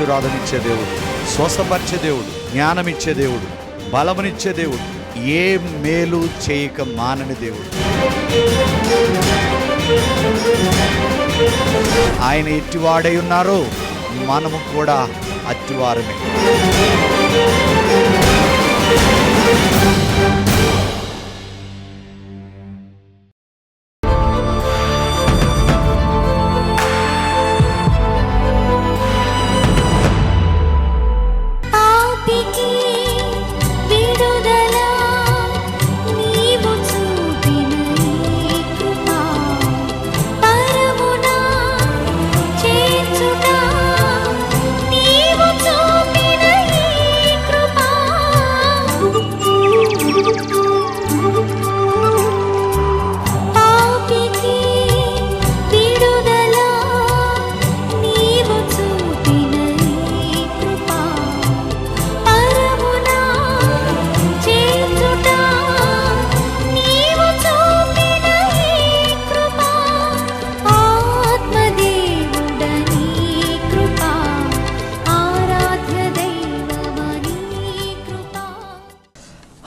ఆశీర్వాదమిచ్చే దేవుడు స్వస్థపరిచే దేవుడు జ్ఞానమిచ్చే దేవుడు బలమునిచ్చే దేవుడు ఏ మేలు చేయక మానని దేవుడు. ఆయన ఎట్టివాడై ఉన్నారో మనము కూడా అట్టివారమే.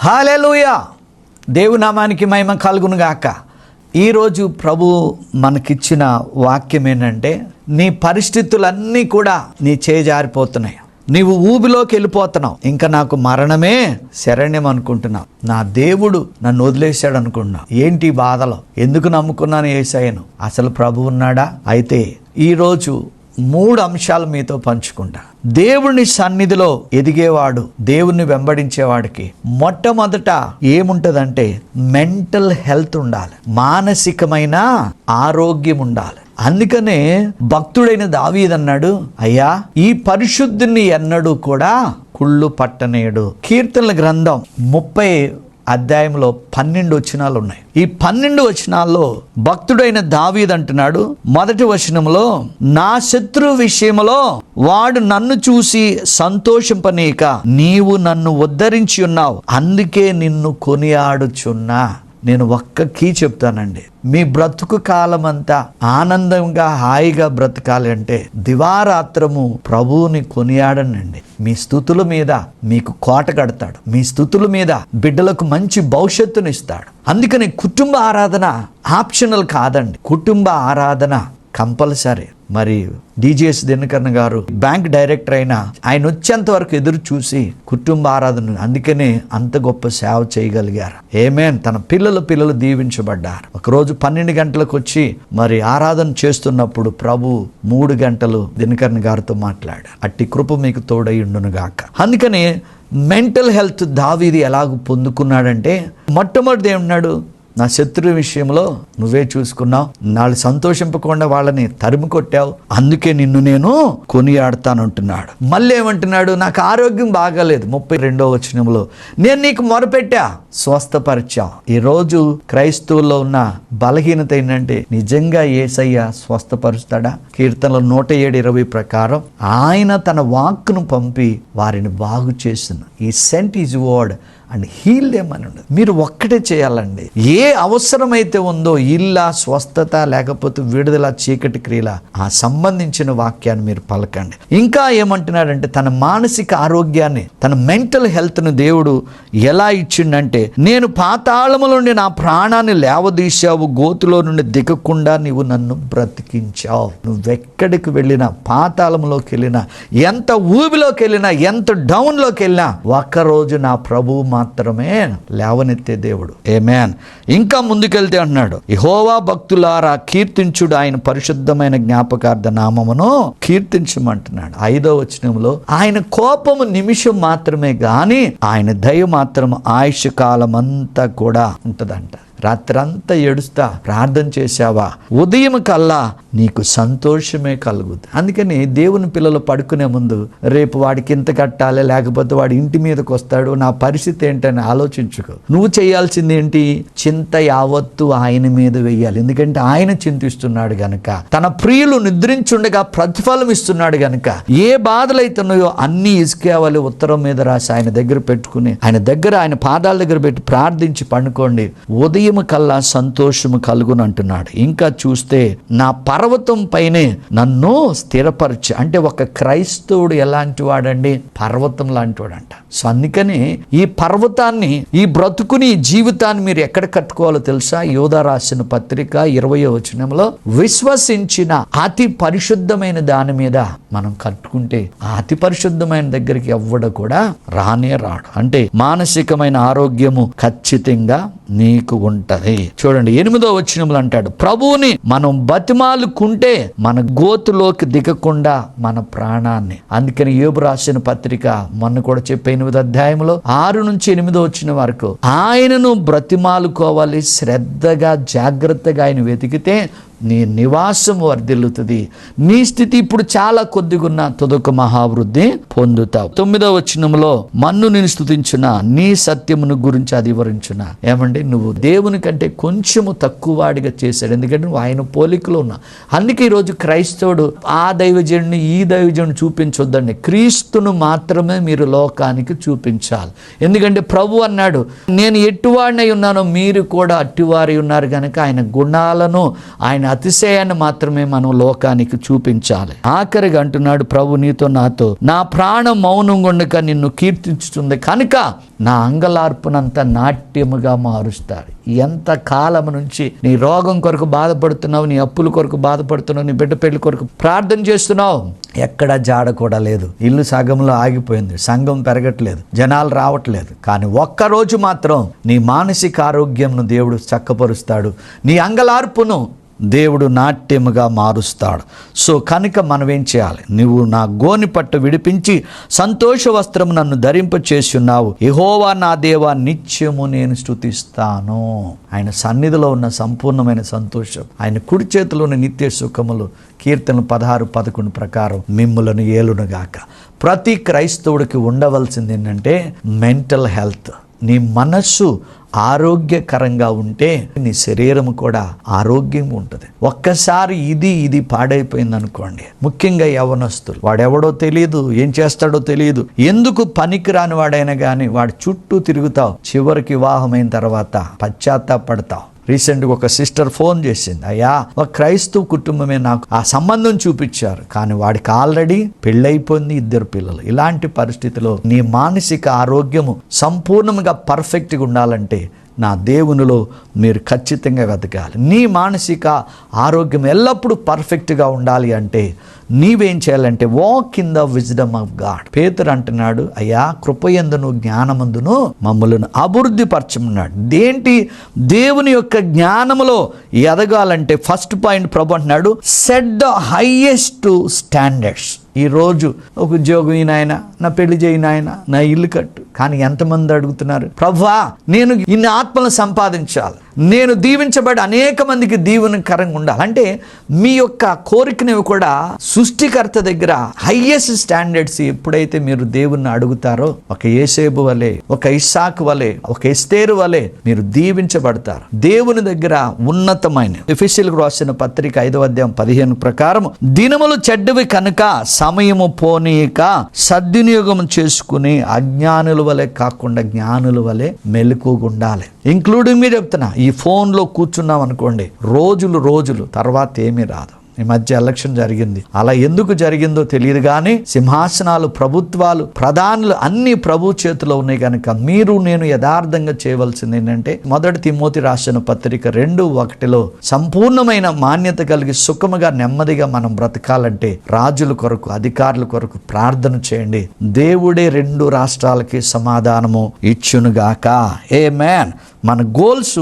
హాలెలూయా. దేవునామానికి మహిమ కలుగునుగాక ఈరోజు ప్రభు మనకిచ్చిన వాక్యం ఏంటంటే నీ పరిస్థితులన్నీ కూడా నీ చేజారిపోతున్నాయి. నీవు ఊబిలోకి వెళ్ళిపోతున్నావు. ఇంకా నాకు మరణమే శరణ్యం అనుకుంటున్నావు. నా దేవుడు నన్ను వదిలేశాడు అనుకుంటున్నావు. ఏంటి ఈ బాధలో? ఎందుకు నమ్ముకున్నాను ఏసాయను అసలు ప్రభు ఉన్నాడా? అయితే ఈరోజు మూడు అంశాలు మీతో పంచుకుంటా. దేవుని సన్నిధిలో ఎదిగేవాడు దేవుణ్ణి వెంబడించేవాడికి మొట్టమొదట ఏముంటదంటే మెంటల్ హెల్త్ ఉండాలి. మానసికమైన ఆరోగ్యం ఉండాలి. అందుకనే భక్తుడైన దావీదన్నాడు అయ్యా ఈ పరిశుద్ధిని ఎన్నడూ కూడా కుళ్ళు పట్టనేడు. కీర్తనల గ్రంథం ముప్పై అధ్యాయంలో పన్నెండు వచనాలు ఉన్నాయి. ఈ పన్నెండు వచనాల్లో భక్తుడైన దావీద్ అంటున్నాడు మొదటి వచనంలో నా శత్రు విషయంలో వాడు నన్ను చూసి సంతోషింపనీక నీవు నన్ను ఉద్ధరించి ఉన్నావు అందుకే నిన్ను కొనియాడుచున్నా. నేను ఒక్క కీ చెప్తానండి. మీ బ్రతుకు కాలమంతా ఆనందంగా హాయిగా బ్రతకాలి అంటే దివారాత్రము ప్రభువుని కొనియాడనండి. మీ స్థుతుల మీద మీకు కోట కడతాడు. మీ స్థుతుల మీద బిడ్డలకు మంచి భవిష్యత్తునిస్తాడు. అందుకని కుటుంబ ఆరాధన ఆప్షనల్ కాదండి. కుటుంబ ఆరాధన కంపల్సరీ. మరి డిజిఎస్ దినకర్ణ గారు బ్యాంక్ డైరెక్టర్ అయిన ఆయన వచ్చేంత వరకు ఎదురు చూసి కుటుంబ ఆరాధన అందుకనే అంత గొప్ప సేవ చేయగలిగారు. ఏమేన్ తన పిల్లలు పిల్లలు దీవించబడ్డారు. ఒకరోజు పన్నెండు గంటలకు వచ్చి మరి ఆరాధన చేస్తున్నప్పుడు ప్రభు మూడు గంటలు దినకర్ణ గారితో మాట్లాడారు. అట్టి కృప మీకు తోడై గాక అందుకని మెంటల్ హెల్త్ దావీది ఎలాగ పొందుకున్నాడంటే మొట్టమొదటి ఏమన్నాడు నా శత్రు విషయంలో నువ్వే చూసుకున్నావు. నాళ్ళు సంతోషింపకుండా వాళ్ళని తరిమి కొట్టావు. అందుకే నిన్ను నేను కొనియాడతానంటున్నాడు. మళ్ళీ ఏమంటున్నాడు? నాకు ఆరోగ్యం బాగాలేదు. ముప్పై రెండో వచనంలో నేను నీకు మొరపెట్టా స్వస్థపరిచా. ఈరోజు క్రైస్తవుల్లో ఉన్న బలహీనత ఏంటంటే నిజంగా ఏసయ్య స్వస్థపరుస్తాడా? కీర్తనలో నూట ఏడు ఇరవై ప్రకారం ఆయన తన వాక్కును పంపి వారిని బాగు చేసిన. ఈ sent is word and heal దేమని ఉండదు. మీరు ఒక్కటే చేయాలండి. ఏ అవసరమైతే ఉందో ఇల్లా స్వస్థత లేకపోతే విడుదల చీకటి క్రియల ఆ సంబంధించిన వాక్యాన్ని మీరు పలకండి. ఇంకా ఏమంటున్నాడంటే తన మానసిక ఆరోగ్యాన్ని తన మెంటల్ హెల్త్ను దేవుడు ఎలా ఇచ్చిండంటే నేను పాతాళము నుండి నా ప్రాణాన్ని లేవదీశావు గోతులో నుండి దిగకుండా నీవు నన్ను బ్రతికించావు. నువ్వెక్కడికి వెళ్ళినా పాతాళంలోకి వెళ్ళినా ఎంత ఊబిలోకి వెళ్ళినా ఎంత డౌన్లోకి వెళ్ళినా ఒక్కరోజు నా ప్రభువు మాత్రమే లేవనెత్తే దేవుడు. ఏమేన్ ఇంకా ముందుకెళ్తే అంటున్నాడు ఇహోవా భక్తులారా కీర్తించుడు ఆయన పరిశుద్ధమైన జ్ఞాపకార్థ నామమును కీర్తించమంటున్నాడు. ఐదో వచనంలో ఆయన కోపము నిమిషం మాత్రమే గాని ఆయన దయ మాత్రం ఆయుష్ కాలం అంతా కూడా ఉంటదంట. రాత్రంతా ఏడుస్తా ప్రార్థన చేశావా? ఉదయం కల్లా నీకు సంతోషమే కలుగుతుంది అందుకని దేవుని పిల్లలు పడుకునే ముందు రేపు వాడికి ఇంత కట్టాలి లేకపోతే వాడి ఇంటి మీదకి వస్తాడు నా పరిస్థితి ఏంటని ఆలోచించుకో. నువ్వు చేయాల్సింది ఏంటి? చింత యావత్తు ఆయన మీద వెయ్యాలి. ఎందుకంటే ఆయన చింతిస్తున్నాడు గనక తన ప్రియులు నిద్రించుండగా ప్రతిఫలం ఇస్తున్నాడు గనక ఏ బాధలు అవుతున్నాయో అన్ని ఇసుకేవాలి ఉత్తరం మీద రాసి ఆయన దగ్గర పెట్టుకుని ఆయన దగ్గర ఆయన పాదాల దగ్గర పెట్టి ప్రార్థించి పండుకోండి. ఉదయం కల్లా సంతోషము కలుగును అంటున్నాడు ఇంకా చూస్తే నా పర్వతం పైనే నన్ను స్థిరపరచు అంటే ఒక క్రైస్తవుడు ఎలాంటి వాడండి? పర్వతం లాంటి వాడంట సో అందుకని ఈ పర్వతాన్ని ఈ బ్రతుకుని జీవితాన్ని మీరు ఎక్కడ కట్టుకోవాలో తెలుసా? యోధ రాసిన పత్రిక ఇరవై వచనంలో విశ్వసించిన అతి పరిశుద్ధమైన దాని మీద మనం కట్టుకుంటే ఆ అతి పరిశుద్ధమైన దగ్గరికి ఎవ్వడు కూడా రానే రాడు. అంటే మానసికమైన ఆరోగ్యము ఖచ్చితంగా నీకు ఉంటది. చూడండి ఎనిమిదో వచ్చినములు అంటాడు ప్రభువుని మనం బతిమాలుకుంటే మన గోతులోకి దిగకుండా మన ప్రాణాన్ని. అందుకని యోబు రాసిన పత్రిక మొన్న కూడా చెప్పే ఎనిమిది అధ్యాయంలో ఆరు నుంచి ఎనిమిదో వచ్చిన వరకు ఆయనను బ్రతిమాలుకోవాలి శ్రద్ధగా జాగ్రత్తగా ఆయన వెతికితే నీ నివాసం వర్ధిల్లుతుంది. నీ స్థితి ఇప్పుడు చాలా కొద్దిగా ఉన్న మహావృద్ధి పొందుతావు. తొమ్మిదవ వచనంలో మన్ను నేను స్థుతించున నీ సత్యమును గురించి అది వివరించున. ఏమండి? నువ్వు దేవుని కంటే కొంచెము తక్కువ వాడిగా చేశాడు. ఎందుకంటే నువ్వు ఆయన పోలికలో ఉన్నా అందుకే ఈరోజు క్రైస్తవుడు ఆ దైవజనుడిని ఈ దైవజనుడిని చూపించొద్దండి. క్రీస్తును మాత్రమే మీరు లోకానికి చూపించాలి. ఎందుకంటే ప్రభు అన్నాడు నేను ఎట్టువాడినై ఉన్నానో మీరు కూడా అట్టివారి ఉన్నారు కనుక ఆయన గుణాలను ఆయన అతిశయాన్ని మాత్రమే మనం లోకానికి చూపించాలి. ఆఖరిగా అంటున్నాడు ప్రభు నీతో నాతో నా ప్రాణం మౌనం గుండక నిన్ను కీర్తించుతుంది. కనుక నా అంగలార్పునంత నాట్యముగా మారుస్తాడు ఎంత కాలం నుంచి నీ రోగం కొరకు బాధపడుతున్నావు నీ అప్పుల కొరకు బాధపడుతున్నావు నీ బిడ్డ పెళ్ళి కొరకు ప్రార్థన చేస్తున్నావు? ఎక్కడ జాడ కూడా లేదు. ఇల్లు సగంలో ఆగిపోయింది. సంఘం పెరగట్లేదు. జనాలు రావట్లేదు. కానీ ఒక్కరోజు మాత్రం నీ మానసిక ఆరోగ్యంను దేవుడు చక్కపరుస్తాడు. నీ అంగలార్పును దేవుడు నాట్యముగా మారుస్తాడు. సో కనుక మనం ఏం చేయాలి? నువ్వు నా గోని పట్టు విడిపించి సంతోష వస్త్రం నన్ను ధరింప చేసి ఉన్నావు యహోవా నా దేవా నిత్యము నేను స్థుతిస్తాను ఆయన సన్నిధిలో ఉన్న సంపూర్ణమైన సంతోషం. ఆయన కుడి చేతిలోని నిత్య సుఖములు కీర్తనలు పదహారు పదకొండు ప్రకారం మిమ్ములను ఏలునుగాక. ప్రతి క్రైస్తవుడికి ఉండవలసింది ఏంటంటే మెంటల్ హెల్త్. నీ మనస్సు ఆరోగ్యకరంగా ఉంటే నీ శరీరం కూడా ఆరోగ్యంగా ఉంటుంది. ఒక్కసారి ఇది ఇది పాడైపోయింది అనుకోండి ముఖ్యంగా యవనస్తులు. వాడెవడో తెలియదు ఏం చేస్తాడో తెలియదు ఎందుకు పనికిరాని వాడైనా కానీ వాడి చుట్టూ తిరుగుతావు. చివరికి వివాహమైన తర్వాత పశ్చాత్తాపడతావు. రీసెంట్గా ఒక సిస్టర్ ఫోన్ చేసింది. అయ్యా ఒక క్రైస్తవ కుటుంబమే నాకు ఆ సంబంధం చూపించారు. కానీ వాడికి ఆల్రెడీ పెళ్ళైపోయింది ఇద్దరు పిల్లలు. ఇలాంటి పరిస్థితిలో నీ మానసిక ఆరోగ్యము సంపూర్ణంగా పర్ఫెక్ట్గా ఉండాలంటే నా దేవునిలో మీరు ఖచ్చితంగా వెతకాలి. నీ మానసిక ఆరోగ్యం ఎల్లప్పుడూ పర్ఫెక్ట్గా ఉండాలి అంటే నీవేం చేయాలంటే walk in the wisdom of God Pethuru అంటున్నాడు అయ్యా కృపయందును జ్ఞానమందును మమ్మలను అభివృద్ధి పరచమన్నాడు దేంటి దేవుని యొక్క జ్ఞానములో ఎదగాలంటే ఫస్ట్ పాయింట్ ప్రభు అంటున్నాడు సెట్ ద హైయెస్ట్ స్టాండర్డ్స్ ఈ రోజు ఒక ఉద్యోగం ఈ నాయన నా పెళ్ళి చేయి నాయన నా ఇల్లు కట్టు. కానీ ఎంతమంది అడుగుతున్నారు ప్రభా నేను ఇన్ని ఆత్మలను సంపాదించాలి. నేను దీవించబడి అనేక మందికి దీవెనకరంగా ఉండాలి. అంటే మీ యొక్క కోరికనివి కూడా సృష్టికర్త దగ్గర హైయెస్ట్ స్టాండర్డ్స్ ఎప్పుడైతే మీరు దేవుణ్ణి అడుగుతారో ఒక ఏసేబు వలె ఒక ఇస్సాక్ వలె ఒక ఎస్తేరు వలె మీరు దీవించబడతారు. దేవుని దగ్గర ఉన్నతమైన ఎఫిషియల్ రాసిన పత్రిక ఐదవ అధ్యాయం పదిహేను ప్రకారం దినములు చెడ్డవి కనుక సమయము పోనీయక సద్వినియోగం చేసుకుని అజ్ఞానుల వలె కాకుండా జ్ఞానుల వలె మెలకుగా ఉండాలి. ఇంక్లూడింగ్ మీరు చెప్తున్నా ఈ ఫోన్లో కూర్చున్నాం అనుకోండి రోజులు రోజులు తర్వాత ఏమీ రాదు. ఈ మధ్య ఎలక్షన్ జరిగింది. అలా ఎందుకు జరిగిందో తెలియదు కానీ సింహాసనాలు ప్రభుత్వాలు ప్రధానులు అన్ని ప్రభు చేతిలో ఉన్నాయి కనుక మీరు నేను యథార్థంగా చేయవలసింది ఏంటంటే మొదటి తిమోతి రాసిన పత్రిక రెండు ఒకటిలో సంపూర్ణమైన మాన్యత కలిగి సుఖముగా నెమ్మదిగా మనం బ్రతకాలంటే రాజుల కొరకు అధికారుల కొరకు ప్రార్థన చేయండి. దేవుడే రెండు రాష్ట్రాలకి సమాధానము ఇచ్చునుగాక. ఏ మ్యాన్ మన గోల్స్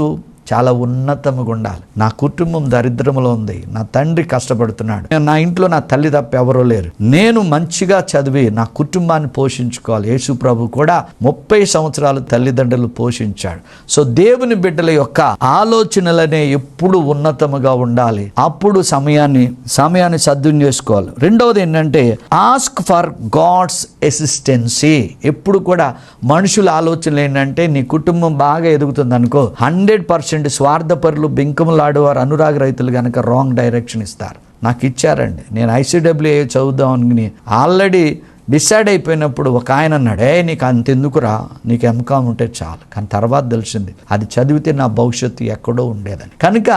చాలా ఉన్నతముగా ఉండాలి. నా కుటుంబం దరిద్రములో ఉంది. నా తండ్రి కష్టపడుతున్నాడు. నా ఇంట్లో నా తల్లి తప్ప ఎవరూ లేరు. నేను మంచిగా చదివి నా కుటుంబాన్ని పోషించుకోవాలి. యేసు ప్రభు కూడా ముప్పై సంవత్సరాలు తల్లిదండ్రులు పోషించాడు. సో దేవుని బిడ్డల యొక్క ఆలోచనలనే ఎప్పుడు ఉన్నతముగా ఉండాలి. అప్పుడు సమయాన్ని సమయాన్ని సద్వినియోగం చేసుకోవాలి. రెండవది ఏంటంటే ఆస్క్ ఫర్ గాడ్స్ ఎసిస్టెన్సీ ఎప్పుడు కూడా మనుషుల ఆలోచనలు ఏంటంటే నీ కుటుంబం బాగా ఎదుగుతుంది అనుకో. హండ్రెడ్ పర్సెంట్ స్వార్థపరులు బింకములాడేవారు అనురాగ రైతులు కనుక రాంగ్ డైరెక్షన్ ఇస్తారు. నాకు ఇచ్చారండి. నేను ఐసీడబ్ల్యూఏ చదువుదాం అని ఆల్రెడీ డిసైడ్ అయిపోయినప్పుడు ఒక ఆయన అన్నాడు ఏ నీకు అంతెందుకురా? నీకు ఎంకామ్ ఉంటే చాలు. కానీ తర్వాత తెలిసింది అది చదివితే నా భవిష్యత్తు ఎక్కడో ఉండేదని. కనుక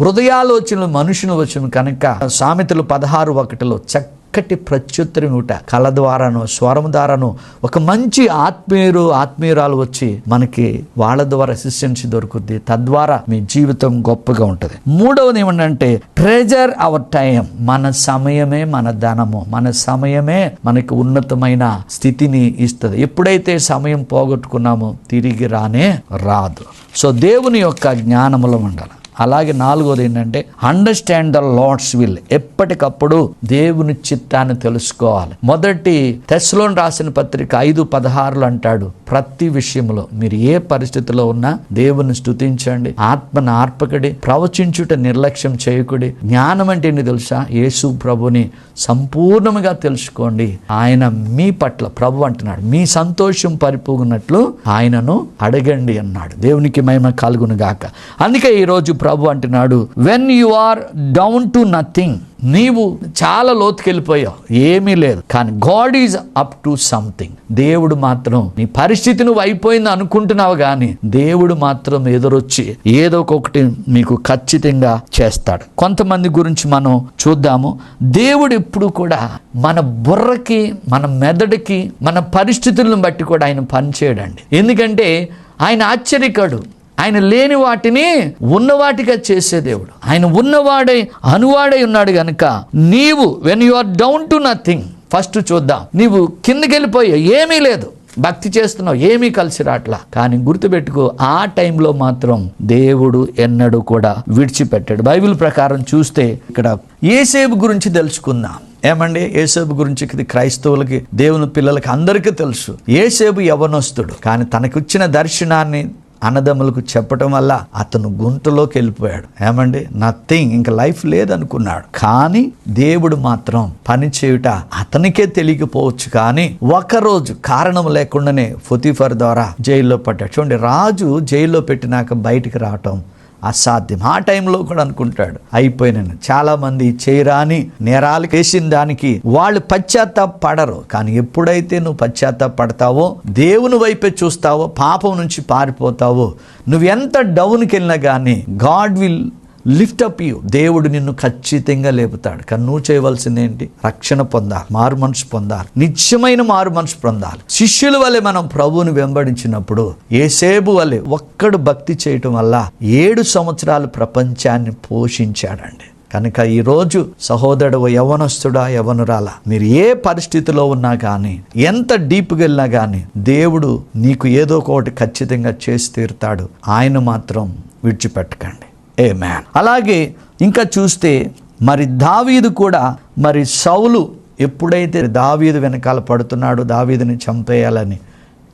హృదయాలోచనలు మనుషులు వచ్చిన కనుక సామెతలు పదహారు ఒకటిలో చక్కటి ప్రత్యుత్తరం ఇవ్వట కళ ద్వారాను స్వరం ద్వారాను ఒక మంచి ఆత్మీయురు ఆత్మీయురాలు వచ్చి మనకి వాళ్ళ ద్వారా అసిస్టెన్స్ దొరుకుద్ది. తద్వారా మీ జీవితం గొప్పగా ఉంటుంది. మూడవది ఏమంటే ట్రెజర్ అవర్ టైం. మన సమయమే మన ధనము. మన సమయమే మనకి ఉన్నతమైన స్థితిని ఇస్తుంది. ఎప్పుడైతే సమయం పోగొట్టుకున్నామో తిరిగి రానే రాదు. సో దేవుని యొక్క జ్ఞానములో ఉండాలి. అలాగే నాలుగోది ఏంటంటే అండర్స్టాండ్ ద లార్డ్స్ విల్ ఎప్పటికప్పుడు దేవుని చిత్తాన్ని తెలుసుకోవాలి. మొదటి తెస్లోని రాసిన పత్రిక ఐదు పదహారులు అంటాడు ప్రతి విషయంలో మీరు ఏ పరిస్థితిలో ఉన్నా దేవుని స్తుతించండి. ఆత్మను ఆర్పకడి. ప్రవచించుట నిర్లక్ష్యం చేయకుడి. జ్ఞానం అంటే ఏంటి తెలుసా? యేసు ప్రభుని సంపూర్ణముగా తెలుసుకోండి. ఆయన మీ పట్ల ప్రభు అంటున్నాడు. మీ సంతోషం పరిపోగునట్లు ఆయనను అడగండి అన్నాడు. దేవునికి మహిమ కలుగును గాక. అందుకే ఈరోజు ప్రభు అంటున్నాడు when you are down to nothing నీవు చాలా లోతుకెళ్ళిపోయావు ఏమీ లేదు. కానీ God is up to something దేవుడు మాత్రం నీ పరిస్థితి నువ్వు అయిపోయింది అనుకుంటున్నావు కానీ దేవుడు మాత్రం ఎదురొచ్చి ఏదో ఒకటి మీకు ఖచ్చితంగా చేస్తాడు. కొంతమంది గురించి మనం చూద్దాము. దేవుడు ఎప్పుడు కూడా మన బుర్రకి మన మెదడుకి మన పరిస్థితులను బట్టి కూడా ఆయన పనిచేయడండి. ఎందుకంటే ఆయన ఆశ్చర్యకడు ఆయన లేని వాటిని ఉన్నవాటిగా చేసే దేవుడు. ఆయన ఉన్నవాడై అనువాడై ఉన్నాడు గనుక నీవు when you are down to nothing first చూద్దాం. నీవు కిందకి వెళ్ళిపోయావు ఏమీ లేదు. భక్తి చేస్తున్నావు ఏమీ కలిసి రాట్లా కానీ గుర్తుపెట్టుకో ఆ టైంలో మాత్రం దేవుడు ఎన్నడూ కూడా విడిచిపెట్టాడు. బైబిల్ ప్రకారం చూస్తే ఇక్కడ ఏసేపు గురించి తెలుసుకుందాం. ఏమండి? ఏసేపు గురించి ఇది క్రైస్తవులకి దేవుని పిల్లలకి అందరికీ తెలుసు. ఏసేపు యవనస్తుడు. కానీ తనకిచ్చిన దర్శనాన్ని అన్నదమ్ములకు చెప్పటం వల్ల అతను గుంటలోకి వెళ్ళిపోయాడు. ఏమండి? నథింగ్ ఇంకా లైఫ్ లేదనుకున్నాడు. కానీ దేవుడు మాత్రం పని చేయుట అతనికే తెలియకపోవచ్చు. కానీ ఒకరోజు కారణం లేకుండానే ఫుతిఫర్ ద్వారా జైల్లో పడ్డాడు. చూడండి రాజు జైల్లో పెట్టినాక బయటికి రావటం అసాధ్యం. ఆ టైంలో కూడా అనుకుంటాడు అయిపోయినాను. చాలామంది చేయరాని నేరాలు వేసిన దానికి వాళ్ళు పశ్చాత్తాప పడరు కానీ ఎప్పుడైతే నువ్వు పశ్చాత్తాప పడతావో దేవుని వైపే చూస్తావో పాపం నుంచి పారిపోతావో నువ్వెంత డౌన్కి వెళ్ళినా కానీ God will lift up you దేవుడు నిన్ను ఖచ్చితంగా లేపుతాడు. కానీ నువ్వు చేయవలసింది ఏంటి? రక్షణ పొందాలి. మారు మనసు పొందాలి. నిత్యమైన మారు మనసు పొందాలి. శిష్యుల వల్లే మనం ప్రభువుని వెంబడించినప్పుడు ఏసేబు వల్లే ఒక్కడు భక్తి చేయటం వల్ల ఏడు సంవత్సరాలు ప్రపంచాన్ని పోషించాడండి. కనుక ఈరోజు సహోదరుడు యవనస్తుడా యవనురాలా మీరు ఏ పరిస్థితిలో ఉన్నా కానీ ఎంత డీప్గా వెళ్ళినా కానీ దేవుడు నీకు ఏదో ఒకటి ఖచ్చితంగా చేసి తీరుతాడు. ఆయన మాత్రం విడిచిపెట్టకండి. ఏ మ్యాన్? అలాగే ఇంకా చూస్తే మరి దావీదు కూడా మరి సౌలు ఎప్పుడైతే దావీదు వెనకాల పడుతున్నాడు దావీదుని చంపేయాలని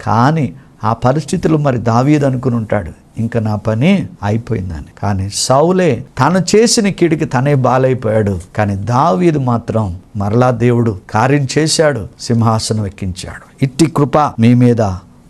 కానీ ఆ పరిస్థితులు మరి దావీదు అనుకుని ఉంటాడు. ఇంకా నా పని అయిపోయిందని. కానీ సౌలే తను చేసిన కీడికి తనే బాలైపోయాడు. కానీ దావీదు మాత్రం మరలా దేవుడు కార్యం చేశాడు సింహాసనం ఎక్కించాడు. ఇట్టి కృప మీ మీద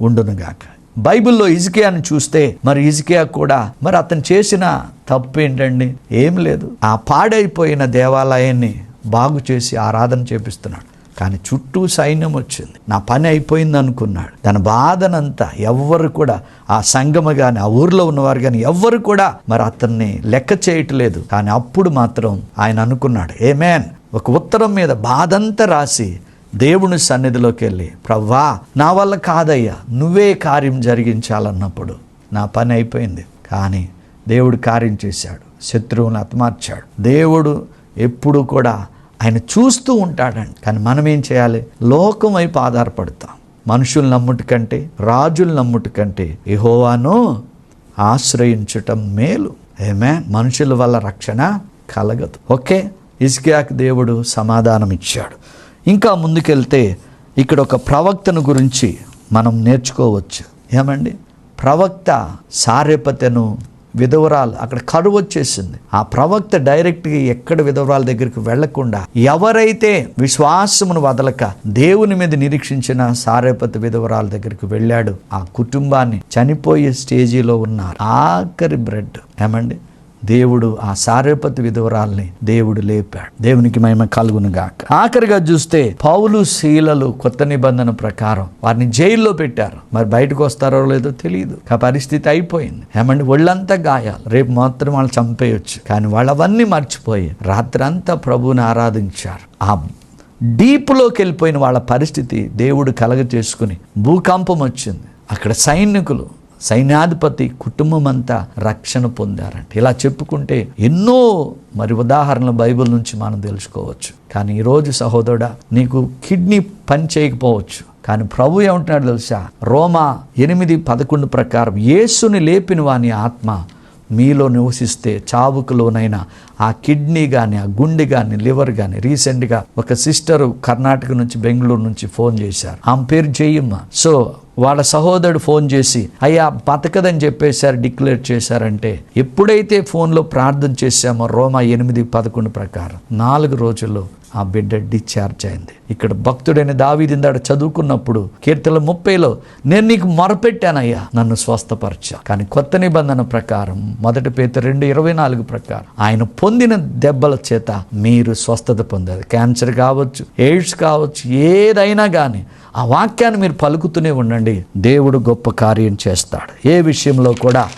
ఉండునుగాక. బైబిల్లో ఇజికియాని చూస్తే మరి ఇజికియా కూడా మరి అతను చేసిన తప్పు ఏంటండి ఏం లేదు. ఆ పాడైపోయిన దేవాలయాన్ని బాగు చేసి ఆరాధన చేపిస్తున్నాడు. కానీ చుట్టూ సైన్యం వచ్చింది. నా పని అయిపోయింది అనుకున్నాడు. తన బాధనంతా ఎవ్వరు కూడా ఆ సంగమ కానీ ఆ ఊర్లో ఉన్నవారు కానీ ఎవ్వరు కూడా మరి అతన్ని లెక్క చేయట్లేదు. కానీ అప్పుడు మాత్రం ఆయన అనుకున్నాడు ఏమేన్? ఒక ఉత్తరం మీద బాధంతా రాసి దేవుని సన్నిధిలోకి వెళ్ళి ప్రవ్వా నా వల్ల కాదయ్యా నువ్వే కార్యం జరిగించాలన్నప్పుడు నా పని అయిపోయింది. కానీ దేవుడు కార్యం చేశాడు శత్రువుని అతమార్చాడు. దేవుడు ఎప్పుడు కూడా ఆయన చూస్తూ ఉంటాడండి కానీ మనం ఏం చేయాలి? లోకం వైపు ఆధారపడతాం. మనుషులు నమ్ముటి కంటే రాజులు నమ్ముటి కంటే యెహోవాను ఆశ్రయించటం మేలు. ఏమే మనుషుల వల్ల రక్షణ కలగదు. ఓకే? ఇస్కియాకి దేవుడు సమాధానం ఇచ్చాడు ఇంకా ముందుకెళ్తే ఇక్కడ ఒక ప్రవక్తను గురించి మనం నేర్చుకోవచ్చు. ఏమండి? ప్రవక్త సారెపతెను విధవరాలు అక్కడ కరువు వచ్చేసింది. ఆ ప్రవక్త డైరెక్ట్గా ఎక్కడ విధవరాల దగ్గరికి వెళ్ళకుండా ఎవరైతే విశ్వాసమును వదలక దేవుని మీద నిరీక్షించిన సారేపతి విధవరాల దగ్గరికి వెళ్ళాడు ఆ కుటుంబాన్ని చనిపోయే స్టేజీలో ఉన్నారు ఆఖరి బ్రెడ్. ఏమండి? దేవుడు ఆ సారేపతి విధవరాల్ని దేవుడు లేపాడు. దేవునికి మహిమ కలుగును గాక. ఆఖరిగా చూస్తే పౌలు శీలలు కొత్త నిబంధన ప్రకారం వారిని జైల్లో పెట్టారు. మరి బయటకు వస్తారో లేదో తెలియదు ఆ పరిస్థితి అయిపోయింది. ఏమంటే ఒళ్ళంతా గాయాలు. రేపు మాత్రం వాళ్ళు చంపేయొచ్చు. కానీ వాళ్ళు అవన్నీ మర్చిపోయి రాత్రంతా ప్రభువుని ఆరాధించారు. ఆ డీప్లోకి వెళ్ళిపోయిన వాళ్ళ పరిస్థితి దేవుడు కలగ చేసుకుని భూకంపం వచ్చింది. అక్కడ సైనికులు సైన్యాధిపతి కుటుంబం అంతా రక్షణ పొందారంట. ఇలా చెప్పుకుంటే ఎన్నో మరి ఉదాహరణలు బైబిల్ నుంచి మనం తెలుసుకోవచ్చు. కానీ ఈరోజు సహోదరుడా నీకు కిడ్నీ పని చేయకపోవచ్చు. కానీ ప్రభు ఏమంటున్నాడు తెలుసా? రోమా ఎనిమిది పదకొండు ప్రకారం యేసుని లేపిన వాని ఆత్మ మీలో నివసిస్తే చావుకులోనైనా ఆ కిడ్నీ కానీ ఆ గుండె కానీ లివర్ కానీ రీసెంట్గా ఒక సిస్టరు కర్ణాటక నుంచి బెంగళూరు నుంచి ఫోన్ చేశారు. ఆమె పేరు జయమ్మ. సో వాళ్ళ సహోదరుడు ఫోన్ చేసి అయ్యా బతకదని చెప్పేశారు డిక్లేర్ చేశారంటే ఎప్పుడైతే ఫోన్లో ప్రార్థన చేశామో రోమా ఎనిమిది పదకొండు ప్రకారం నాలుగు రోజుల్లో ఆ బిడ్డ డిశ్చార్జ్ అయింది. ఇక్కడ భక్తుడైన దావీదిందాడు చదువుకున్నప్పుడు కీర్తన ముప్పైలో నేను నీకు మొరపెట్టానయ్యా నన్ను స్వస్థపరచా. కానీ కొత్త నిబంధన ప్రకారం మొదటి పేత రెండు ఇరవై నాలుగు ప్రకారం ఆయన పొందిన దెబ్బల చేత మీరు స్వస్థత పొందారు. క్యాన్సర్ కావచ్చు ఎయిడ్స్ కావచ్చు ఏదైనా కానీ ఆ వాక్యాన్ని మీరు పలుకుతూనే ఉండండి. దేవుడు గొప్ప కార్యం చేస్తాడు. ఏ విషయంలో కూడా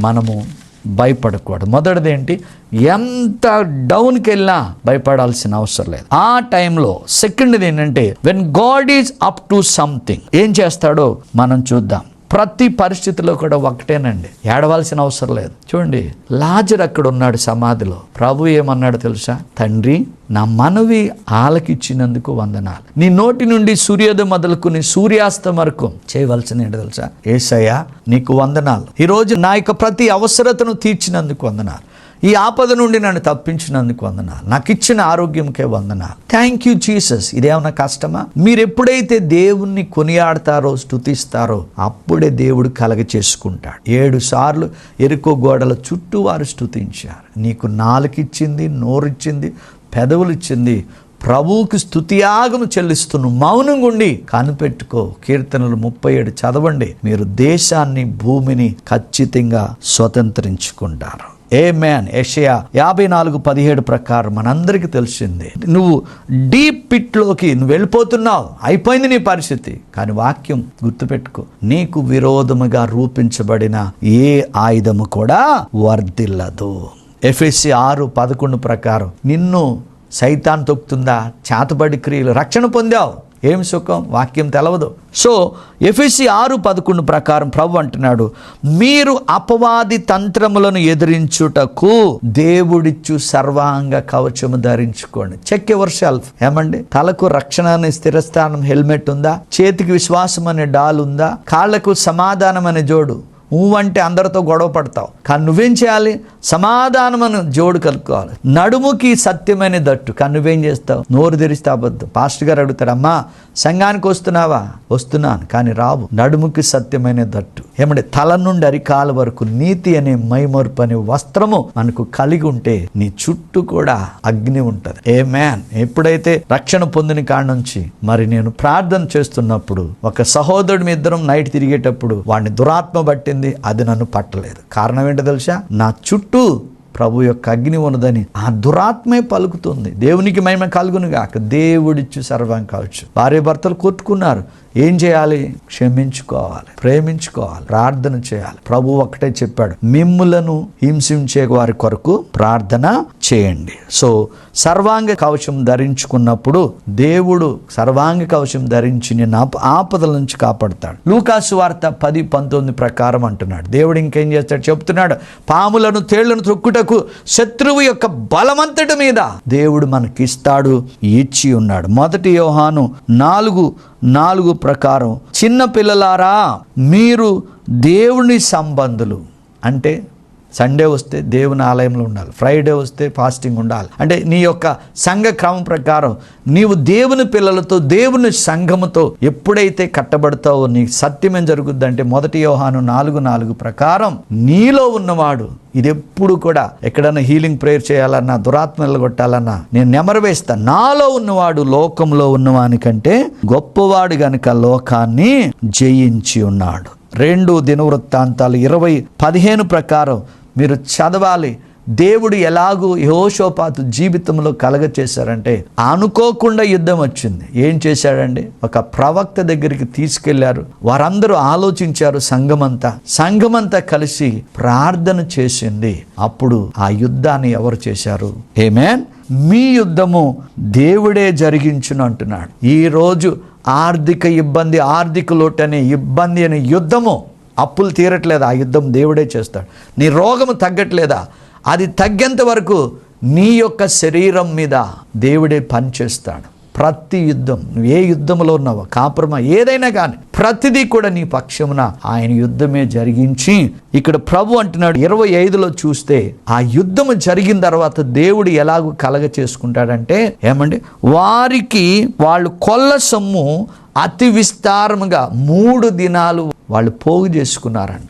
మనము భయపడకూడదు. మొదటిది ఏంటి ఎంత డౌన్కి వెళ్ళినా భయపడాల్సిన అవసరం లేదు. ఆ టైంలో సెకండ్ది ఏంటంటే when God is up to something ఏం చేస్తాడో మనం చూద్దాం. ప్రతి పరిస్థితిలో కూడా ఒకటేనండి ఏడవలసిన అవసరం లేదు. చూడండి లాజర్ అక్కడ ఉన్నాడు సమాధిలో? ప్రభు ఏమన్నాడు తెలుసా? తండ్రి నా మనవి ఆలకిచ్చినందుకు వందనాలు. నీ నోటి నుండి సూర్యోదయం మొదలుకుని సూర్యాస్తం వరకు చేయవలసిన ఏంటో తెలుసా? ఏసయ్యా నీకు వందనాలు. ఈరోజు నా యొక్క ప్రతి అవసరతను తీర్చినందుకు వందనాలు. ఈ ఆపద నుండి నన్ను తప్పించినందుకు వందనాలు. నాకు ఇచ్చిన ఆరోగ్యంకే వందనాలు. థ్యాంక్ యూ జీసస్ ఇదేమన్నా కష్టమా? మీరు ఎప్పుడైతే దేవుణ్ణి కొనియాడతారో స్తుతిస్తారో అప్పుడే దేవుడు కలగ చేసుకుంటాడు ఏడు సార్లు ఎరుకో గోడల చుట్టూ వారు స్తుతించారు. నీకు నాలుకిచ్చింది నోరిచ్చింది పెదవులిచ్చింది ప్రభువుకి స్థుతియాగము చెల్లిస్తును మౌనంగా ఉండి కనిపెట్టుకో. కీర్తనలు ముప్పై ఏడు చదవండి. మీరు దేశాన్ని భూమిని ఖచ్చితంగా స్వతంత్రించుకుంటారు. ఏ మ్యాన్ ఏషియా యాభై నాలుగు పదిహేడు ప్రకారం మనందరికీ తెలిసింది. నువ్వు డీప్ పిట్లోకి నువ్వు వెళ్ళిపోతున్నావు. అయిపోయింది నీ పరిస్థితి. కానీ వాక్యం గుర్తుపెట్టుకో. నీకు విరోధముగా రూపించబడిన ఏ ఆయుధము కూడా వర్ధిల్లదు. ఎఫ్ఎస్సి ఆరు పదకొండు ప్రకారం నిన్ను సైతాన్ తొక్కుతుందా? చేతబడి క్రియలు రక్షణ పొందావు. ఏం సుఖం? వాక్యం తెలవదు. సో ఎఫ్ఎస్సి ఆరు పదకొండు ప్రకారం ప్రభు అంటున్నాడు మీరు అపవాది తంత్రములను ఎదిరించుటకు దేవుడిచ్చు సర్వాంగ కవచము ధరించుకోండి. Check ever self. ఏమండి? తలకు రక్షణ అనే స్థిరస్థానం హెల్మెట్ ఉందా? చేతికి విశ్వాసం అనే డాల్ ఉందా? కాళ్ళకు సమాధానం అనే జోడు నువ్వంటే అందరితో గొడవ పడతావు. కానీ నువ్వేం చేయాలి? సమాధానమని జోడు కలుపుకోవాలి. నడుముకి సత్యమైన దట్టు. కానీ నువ్వేం చేస్తావు? నోరు తెరిస్తే అబద్ధం. పాస్టర్ గారు అడుగుతారమ్మా సంఘానికి వస్తున్నావా? వస్తున్నాను కానీ రావు. నడుముకి సత్యమైన దట్టు. ఏమంటే తల నుండి అరికాల వరకు నీతి అనే మైమరుపు అనే వస్త్రము మనకు కలిగి ఉంటే నీ చుట్టూ కూడా అగ్ని ఉంటుంది. ఏ మ్యాన్ ఎప్పుడైతే రక్షణ పొందిన కాడ నుంచి మరి నేను ప్రార్థన చేస్తున్నప్పుడు ఒక సహోదరుడు ఇద్దరం నైట్ తిరిగేటప్పుడు వాడిని దురాత్మ పట్టింది అది నన్ను పట్టలేదు. కారణం ఏంటో తెలుసా? నా చుట్టూ ప్రభు యొక్క అగ్ని ఉన్నదని ఆ దురాత్మే పలుకుతుంది. దేవునికి మహిమ కలుగును గాక దేవుడిచ్చు సర్వం కావచ్చు భార్య భర్తలు కొట్టుకున్నారు. ఏం చేయాలి? క్షమించుకోవాలి ప్రేమించుకోవాలి ప్రార్థన చేయాలి. ప్రభు ఒకటే చెప్పాడు మిమ్ములను హింసించే వారి కొరకు ప్రార్థన చేయండి. సో సర్వాంగ కవచం ధరించుకున్నప్పుడు దేవుడు సర్వాంగ కవచం ధరించి నిన్ను ఆపదల నుంచి కాపాడుతాడు. లూకాసు వార్త పది పంతొమ్మిది ప్రకారం అంటున్నాడు. దేవుడు ఇంకేం చేస్తాడు? చెప్తున్నాడు పాములను తేళ్ళను త్రొక్కుటకు శత్రువు యొక్క బలమంతటి మీద దేవుడు మనకిస్తాడు ఇచ్చి ఉన్నాడు. మొదటి యోహాను నాలుగు నాలుగు ప్రకారం. చిన్న పిల్లలారా మీరు దేవుని సంబంధులు. అంటే సండే వస్తే దేవుని ఆలయంలో ఉండాలి. ఫ్రైడే వస్తే ఫాస్టింగ్ ఉండాలి. అంటే నీ యొక్క సంఘ క్రమం ప్రకారం నీవు దేవుని పిల్లలతో దేవుని సంఘముతో ఎప్పుడైతే కట్టబడతావో నీ సత్యం ఏం జరుగుద్దంటే మొదటి యోహాను నాలుగు నాలుగు ప్రకారం నీలో ఉన్నవాడు ఇది ఎప్పుడు కూడా ఎక్కడైనా హీలింగ్ ప్రేయర్ చేయాలన్నా దురాత్మలు కొట్టాలన్నా నేను నెమరు వేస్తా. నాలో ఉన్నవాడు లోకంలో ఉన్నవానికంటే గొప్పవాడు గనుక లోకాన్ని జయించి ఉన్నాడు. రెండు దినవృత్తాంతాలు ఇరవై పదిహేను ప్రకారం మీరు చదవాలి. దేవుడు ఎలాగూ యహోషోపాతు జీవితంలో కలగ చేశారంటే అనుకోకుండా యుద్ధం వచ్చింది. ఏం చేశాడండి? ఒక ప్రవక్త దగ్గరికి తీసుకెళ్ళారు. వారందరూ ఆలోచించారు సంఘమంతా. సంఘమంతా కలిసి ప్రార్థన చేసింది. అప్పుడు ఆ యుద్ధాన్ని ఎవరు చేశారు? ఏమేన్ మీ యుద్ధము దేవుడే జరిగించును అంటున్నాడు. ఈరోజు ఆర్థిక ఇబ్బంది ఆర్థిక లోటు అనే ఇబ్బంది అనే యుద్ధము అప్పులు తీరట్లేదా? ఆ యుద్ధం దేవుడే చేస్తాడు. నీ రోగము తగ్గట్లేదా? అది తగ్గేంత వరకు నీ యొక్క శరీరం మీద దేవుడే పనిచేస్తాడు ప్రతి యుద్ధం నువ్వు ఏ యుద్ధంలో ఉన్నావో కాపురమా ఏదైనా కానీ ప్రతిదీ కూడా నీ పక్షమున ఆయన యుద్ధమే జరిగించి ఇక్కడ ప్రభు అంటున్నాడు ఇరవై ఐదులో చూస్తే ఆ యుద్ధము జరిగిన తర్వాత దేవుడు ఎలాగో కలగ చేసుకుంటాడంటే ఏమండి? వారికి వాళ్ళు కొల్ల సొమ్ము అతి విస్తారముగా మూడు దినాలు వాళ్ళు పోగు చేసుకున్నారంట.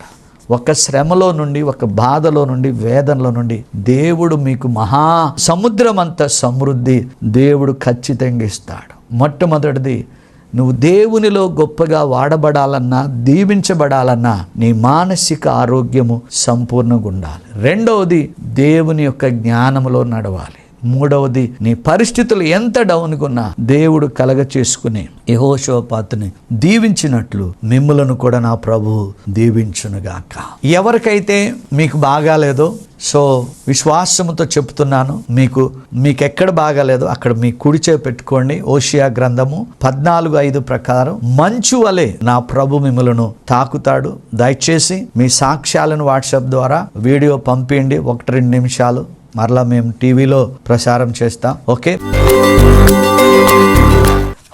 ఒక శ్రమలో నుండి ఒక బాధలో నుండి వేదనలో నుండి దేవుడు మీకు మహా సముద్రం అంత సమృద్ధి దేవుడు ఖచ్చితంగా ఇస్తాడు. మొట్టమొదటిది నువ్వు దేవునిలో గొప్పగా వాడబడాలన్నా దీవించబడాలన్నా నీ మానసిక ఆరోగ్యము సంపూర్ణంగా ఉండాలి. రెండవది దేవుని యొక్క జ్ఞానములో నడవాలి. మూడవది నీ పరిస్థితులు ఎంత డౌన్కున్నా దేవుడు కలగ చేసుకుని యహోషోపాతుని దీవించినట్లు మిమ్మలను కూడా నా ప్రభు దీవించునుగాక. ఎవరికైతే మీకు బాగాలేదో సో విశ్వాసముతో చెప్తున్నాను మీకు మీకు ఎక్కడ బాగాలేదో అక్కడ మీ కుడిచే పెట్టుకోండి. ఓషియా గ్రంథము పద్నాలుగు ఐదు ప్రకారం మంచు వలె నా ప్రభు మిమ్మలను తాకుతాడు. దయచేసి మీ సాక్ష్యాలను వాట్సాప్ ద్వారా వీడియో పంపిండి ఒకటి రెండు నిమిషాలు. మరలా మేము టీవీలో ప్రసారం చేస్తాం. ఓకే?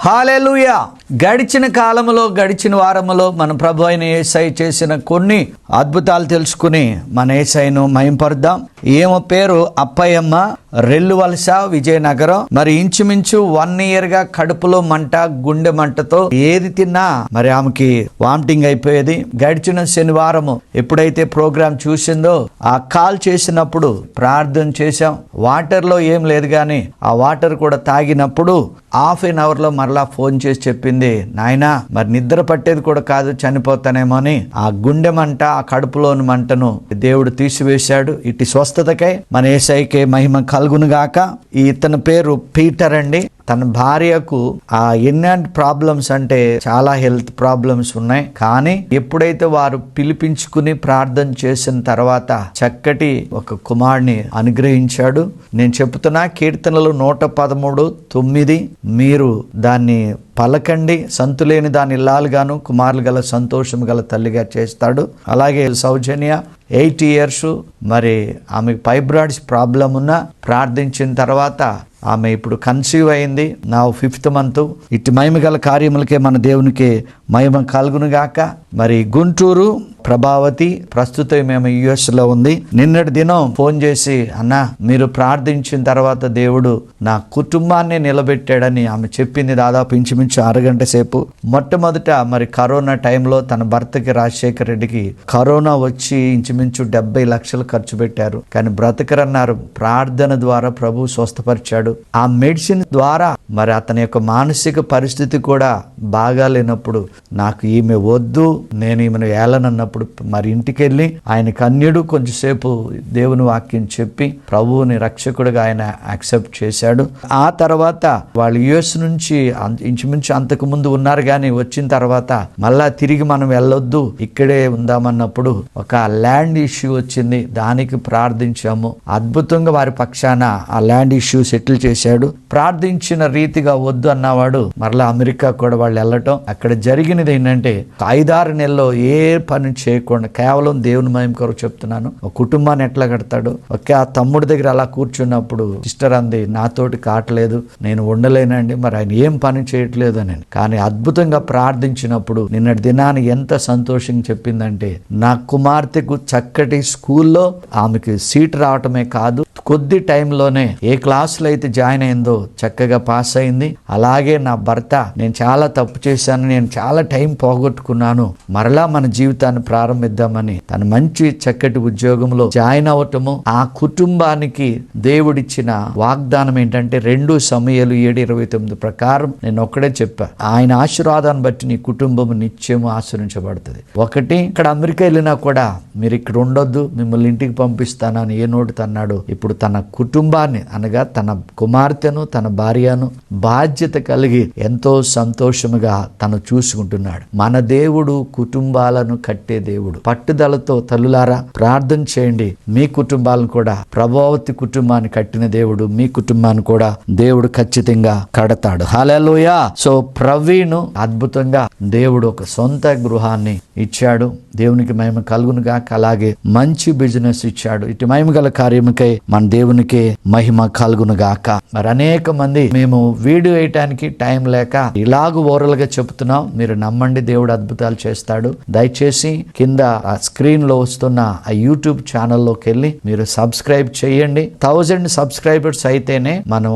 హాలెలుయా. గడిచిన కాలములో గడిచిన వారములో మన ప్రభు అయిన ఏసై చేసిన కొన్ని అద్భుతాలు తెలుసుకుని మన ఏసైను మయంపరుద్దాం. ఏమో పేరు అప్పయ్యమ్మ రెల్లు వలస విజయనగరం. మరి ఇంచుమించు వన్ ఇయర్గా కడుపులో మంట గుండె మంటతో ఏది తిన్నా మరి ఆమెకి వామిటింగ్ అయిపోయేది. గడిచిన శనివారము ఎప్పుడైతే ప్రోగ్రాం చూసిందో ఆ కాల్ చేసినప్పుడు ప్రార్థన చేశాం. వాటర్లో ఏం లేదు కానీ ఆ వాటర్ కూడా తాగినప్పుడు హాఫ్ ఎన్ అవర్లో మరలా ఫోన్ చేసి చెప్పింది నాయనా మరి నిద్ర పట్టేది కూడా కాదు చనిపోతానేమో అని. ఆ గుండె మంట ఆ కడుపులోని మంటను దేవుడు తీసివేశాడు. ఇటు స్వస్థతకై మన ఏసైకే మహిమ కలుగునుగాక. ఈ ఇతని పేరు పీటర్ అండి. తన భార్యకు ఆ ఎన్నాంటి ప్రాబ్లమ్స్ అంటే చాలా హెల్త్ ప్రాబ్లమ్స్ ఉన్నాయి. కానీ ఎప్పుడైతే వారు పిలిపించుకుని ప్రార్థన చేసిన తర్వాత చక్కటి ఒక కుమారుని అనుగ్రహించాడు. నేను చెప్తున్నా కీర్తనలు నూట పదమూడు తొమ్మిది మీరు దాన్ని పలకండి. సంతులేని దాని ఇల్లాలుగాను కుమారులు గల సంతోషం గల తల్లిగా చేస్తాడు. అలాగే సౌజన్య ఎయిట్ ఇయర్స్ మరి ఆమెకు ఫైబ్రాయిడ్స్ ప్రాబ్లం ఉన్నా ప్రార్థించిన తర్వాత ఆమె ఇప్పుడు కన్సీవ్ అయింది. నా ఫిఫ్త్ మంత్ ఇటు మహిమ గల కార్యములకే మన దేవునికి మహిమ కలుగునుగాక. మరి గుంటూరు ప్రభావతి ప్రస్తుతం మేము యుఎస్లో ఉంది. నిన్నటి దినం ఫోన్ చేసి అన్న మీరు ప్రార్థించిన తర్వాత దేవుడు నా కుటుంబాన్ని నిలబెట్టాడని ఆమె చెప్పింది దాదాపు ఇంచుమించు అరగంట సేపు. మొట్టమొదట మరి కరోనా టైంలో తన భర్తకి రాజశేఖర్ రెడ్డికి కరోనా వచ్చి ఇంచుమించు డెబ్బై లక్షలు ఖర్చు పెట్టారు. కానీ బ్రతకరన్నారు. ప్రార్థన ద్వారా ప్రభు స్వస్థపరిచాడు. ఆ మెడిసిన్ ద్వారా మరి అతని యొక్క మానసిక పరిస్థితి కూడా బాగాలేనప్పుడు నాకు ఈమె వద్దు నేను ఈమెను ఏలనన్నప్పుడు మరి ఇంటికి వెళ్ళి ఆయన కన్యుడు కొంచెంసేపు దేవుని వాక్యం చెప్పి ప్రభువుని రక్షకుడిగా ఆయన యాక్సెప్ట్ చేశాడు. ఆ తర్వాత వాళ్ళు యుఎస్ నుంచి ఇంచుమించు అంతకు ముందు ఉన్నారు కానీ వచ్చిన తర్వాత మళ్ళా తిరిగి మనం వెళ్ళొద్దు ఇక్కడే ఉందామన్నప్పుడు ఒక ల్యాండ్ ఇష్యూ వచ్చింది దానికి ప్రార్థించాము. అద్భుతంగా వారి పక్షాన ఆ ల్యాండ్ ఇష్యూ సెటిల్ చేశాడు. ప్రార్థించిన రీతిగా వద్దు అన్నవాడు మరలా అమెరికా కూడా వాళ్ళు వెళ్ళటం. అక్కడ జరిగినది ఏంటంటే ఐదారు నెలలో ఏ పని చేయకుండా కేవలం దేవుని మయం కొరకు చెప్తున్నాను. ఒక కుటుంబాన్ని ఎట్లా కడతాడు? ఒకే ఆ తమ్ముడి దగ్గర అలా కూర్చున్నప్పుడు సిస్టర్ అంది నాతోటి కావట్లేదు నేను ఉండలేనండి మరి ఆయన ఏం పని చేయట్లేదు అని. కానీ అద్భుతంగా ప్రార్థించినప్పుడు నిన్నటి దినాన్ని ఎంత సంతోషంగా చెప్పిందంటే నా కుమార్తెకు చక్కటి స్కూల్లో ఆమెకి సీట్ రావటమే కాదు కొద్ది టైంలోనే ఏ క్లాసులో అయితే జాయిన్ అయిందో చక్కగా పాస్ అయింది. అలాగే నా భర్త నేను చాలా తప్పు చేశాను నేను చాలా టైం పోగొట్టుకున్నాను మరలా మన జీవితాన్ని ప్రారంభిద్దామని. తను మంచి చక్కటి ఉద్యోగంలో జాయిన్ అవ్వటము ఆ కుటుంబానికి దేవుడిచ్చిన వాగ్దానం ఏంటంటే రెండు సమయాలు ఏడు ఇరవై తొమ్మిది ప్రకారం నేను ఒక్కడే చెప్పా. ఆయన ఆశీర్వాదాన్ని బట్టి నీ కుటుంబం నిత్యము ఆశ్రయించబడుతుంది. ఒకటి ఇక్కడ అమెరికా వెళ్ళినా కూడా మీరు ఇక్కడ ఉండొద్దు మిమ్మల్ని ఇంటికి పంపిస్తానని ఏ నోటి తన్నాడు. ఇప్పుడు తన కుటుంబాన్ని అనగా తన కుమార్తెను తన భార్యను బాధ్యత కలిగి ఎంతో సంతోషముగా తను చూసుకుంటున్నాడు. మన దేవుడు కుటుంబాలను కట్టే దేవుడు. పట్టుదలతో తల్లులారా ప్రార్థన చేయండి. మీ కుటుంబాలను కూడా ప్రభావతి కుటుంబాన్ని కట్టిన దేవుడు మీ కుటుంబాన్ని కూడా దేవుడు ఖచ్చితంగా కడతాడు. హలోయ సో ప్రవీణ్ అద్భుతంగా దేవుడు ఒక సొంత గృహాన్ని ఇచ్చాడు. దేవునికి మహిమ కలుగును గాక. అలాగే మంచి బిజినెస్ ఇచ్చాడు. ఇటు మహిమ గల కార్యముకై మన దేవునికి మహిమ కలుగును గాక. మరి అనేక మంది మేము వీడియో వేయటానికి టైం లేక ఇలాగ ఓరల్గా చెప్తున్నాం మీరు నమ్మండి దేవుడు అద్భుతాలు చేస్తాడు. దయచేసి కింద ఆ స్క్రీన్లో వస్తున్న ఆ యూట్యూబ్ ఛానల్లోకి వెళ్ళి మీరు సబ్స్క్రైబ్ చేయండి. థౌజండ్ సబ్స్క్రైబర్స్ అయితేనే మనం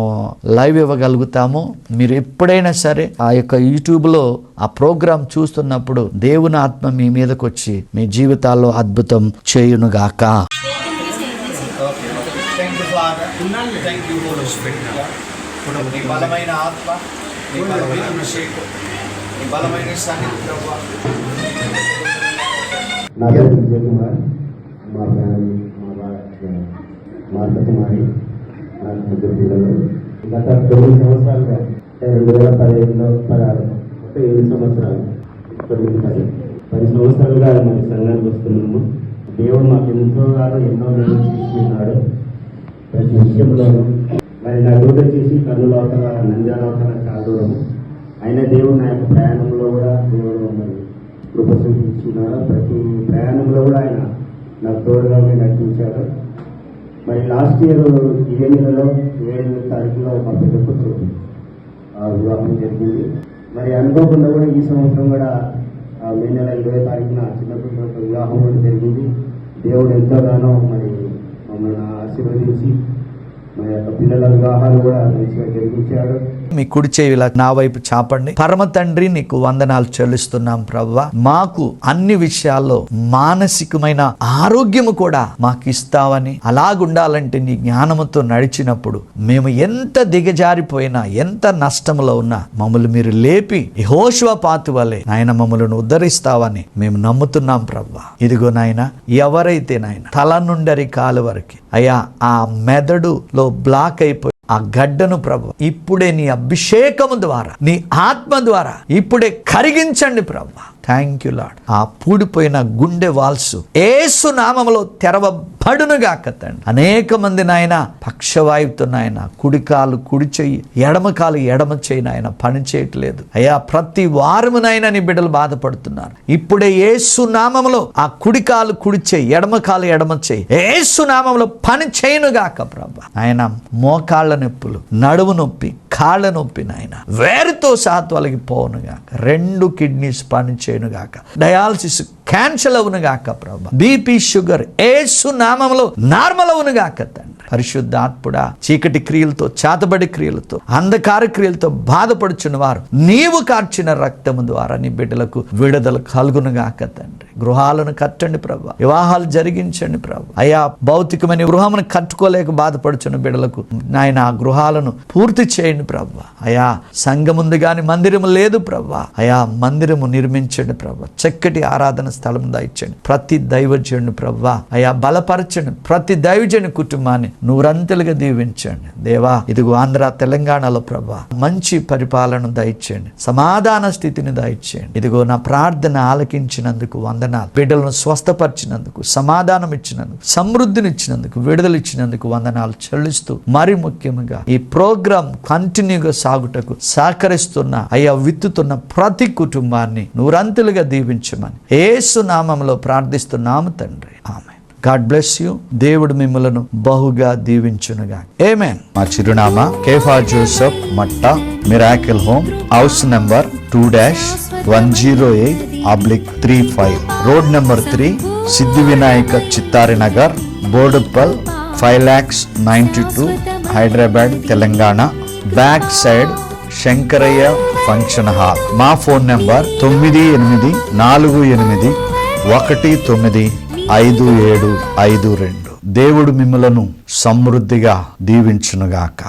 లైవ్ ఇవ్వగలుగుతాము. మీరు ఎప్పుడైనా సరే ఆ యొక్క యూట్యూబ్లో ఆ ప్రోగ్రాం చూస్తున్నప్పుడు దేవుని ఆత్మ మీ మీదకి వచ్చి మీ జీవితాల్లో అద్భుతం చేయునుగాక. బలమైన ఆత్మ బలమైన బలమైన సన్నిధి ప్రభావ నా పేరు విజయ్ కుమార్. మా ఫ్యామిలీ మా భార్య మా కుమారి నాకు ముగ్గురు పిల్లలు. గత తొమ్మిది సంవత్సరాలుగా రెండు వేల పదిహేనులో పదహారు అంటే ఏడు సంవత్సరాలు తొమ్మిది పది పది సంవత్సరాలుగా మరి సంఘానికి వస్తున్నాము. దేవుడు మాకు ఎంతో కాదు ఎన్నో మేలు తీసుకున్నాడు ప్రతి విషయంలోనూ మరి నా రోడ్ వచ్చేసి కర్నూలు అవతల నంద్యాల అవతల దూరం అయినా దేవుడు నా యొక్క ప్రయాణంలో కూడా దేవుడు మరి కృప చూపించున్నారు ప్రతి ప్రయాణంలో కూడా ఆయన నాకు తోడుగా ఉండి నడిపించారు మరి లాస్ట్ ఇయర్ ఇదే నెలలో ఏడు తారీఖులో మా పెద్ద కూతురు ఆ, వివాహం జరిగింది. మరి అనుకోకుండా కూడా ఈ సంవత్సరం కూడా ఆ, మే నెల ఇరవై తారీఖున చిన్న కూతురు వివాహం కూడా జరిగింది. దేవుడు ఎంతగానో మరి మమ్మల్ని ఆశీర్వదించి మా యొక్క పిల్లల వివాహాలు కూడా మంచిగా జరిగించాడు. మీ కుడి చేయి ఇలా నా వైపు చాపండి. పరమ తండ్రి నీకు వందనాలు చెల్లిస్తున్నాం ప్రవ్వ. మాకు అన్ని విషయాల్లో మానసికమైన ఆరోగ్యము కూడా మాకు ఇస్తావని అలాగుండాలంటే నీ జ్ఞానముతో నడిచినప్పుడు మేము ఎంత దిగజారిపోయినా ఎంత నష్టంలో ఉన్నా మమ్మల్ని మీరు లేపి హోషువ పాతు వలె నాయన మమ్మల్ని ఉద్ధరిస్తావని మేము నమ్ముతున్నాం ప్రవ్వ. ఇదిగో నాయన ఎవరైతే నాయన తల నుండరి కాలు వరకు అయ్యా ఆ మెదడులో బ్లాక్ అయిపోయి ఆ గడ్డను ప్రభు ఇప్పుడే నీ అభిషేకము ద్వారా నీ ఆత్మ ద్వారా ఇప్పుడే కరిగించండి ప్రభు. థ్యాంక్ యూ లాడ్ ఆ పూడిపోయిన గుండె వాల్సు ఏసు నామములో తెరవబడునుగా తండ్రి. అనేక మంది నాయన పక్షవాయువుతో నాయన కుడికాలు కుడి చెయ్యి ఎడమ కాలు ఎడమ చేయి నాయన పని చేయట్లేదు. అయ్యా ప్రతి వారమునైనా నీ బిడ్డలు బాధపడుతున్నారు. ఇప్పుడే ఏసు నామములో ఆ కుడికాలు కుడి చేయి ఎడమ కాలు ఎడమ చేయి ఏసు నామములో పని చేయనుగాక ప్రభా. ఆయన మోకాళ్ళ నొప్పులు నడుము నొప్పి కాళ్ళ నొప్పి నాయన వేరుతో సహా తొలగిపోవునుగాక రెండు కిడ్నీస్ పని చేయనుగాక. డయాలసిస్ క్యాన్సల్ అవునుగాక ప్రభా. బీపీ షుగర్ ఏసు నామంలో నార్మల్ అవునుగాక తండ్రి. పరిశుద్ధాత్ముడా చీకటి క్రియలతో చాతబడి క్రియలతో అంధకార క్రియలతో బాధపడుచున్న వారు నీవు కార్చిన రక్తము ద్వారా నీ బిడ్డలకు విడుదల కలుగునుగాక తండ్రి. గృహాలను కట్టండి ప్రభా. వివాహాలు జరిగించండి ప్రభు. అయా భౌతికమైన గృహమును కట్టుకోలేక బాధపడుచున్న బిడ్డలకు నాయన ఆ గృహాలను పూర్తి చేయండి ప్రభా. అయా సంఘముందు కానీ మందిరము లేదు ప్రభా. అయా మందిరము నిర్మించండి ప్రభా. చక్కటి ఆరాధన స్థలం దాయించండి. ప్రతి దైవజనుడు ప్రభా. అయా బలపరచండి. ప్రతి దైవజను కుటుంబాన్ని నూరంతలుగా దీవించండి. దేవా ఇదిగో ఆంధ్ర తెలంగాణలో ప్రభా మంచి పరిపాలన దయచేయండి సమాధాన స్థితిని దయచేయండి ఇదిగో నా ప్రార్థన ఆలకించినందుకు వంద వందనాలు. బిడ్డలను స్వస్థపరిచినందుకు సమాధానం ఇచ్చినందుకు సమృద్ధిని ఇచ్చినందుకు విడుదల ఇచ్చినందుకు వందనాలు చెల్లిస్తూ మరి ముఖ్యంగా ఈ ప్రోగ్రాం కంటిన్యూగా సాగుటకు సహకరిస్తున్న అయ్యా విత్తుతున్న ప్రతి కుటుంబాన్ని నూరంతులుగా దీవించమని ఏసు నామంలో ప్రార్థిస్తున్నాము తండ్రి. ఆమె గాడ్ బ్లెస్ యూ. దేవుడు మిమ్మలను బహుగా దీవించునుగా ఏమే మా చిరునామా Kepha Joseph Matta miracle home house number two dash one zero eight oblique three five. Road number three Siddhi Vinayaka Chittari Nagar Boduppal five lakhs ninety two Hyderabad Telangana. Back side Shankaraiah function hall. మా phone number తొమ్మిది ఎనిమిది నాలుగు ఎనిమిది ఒకటి తొమ్మిది ఐదు ఏడు ఐదు రెండు. దేవుడు మిమ్మలను సమృద్ధిగా దీవించునుగాక.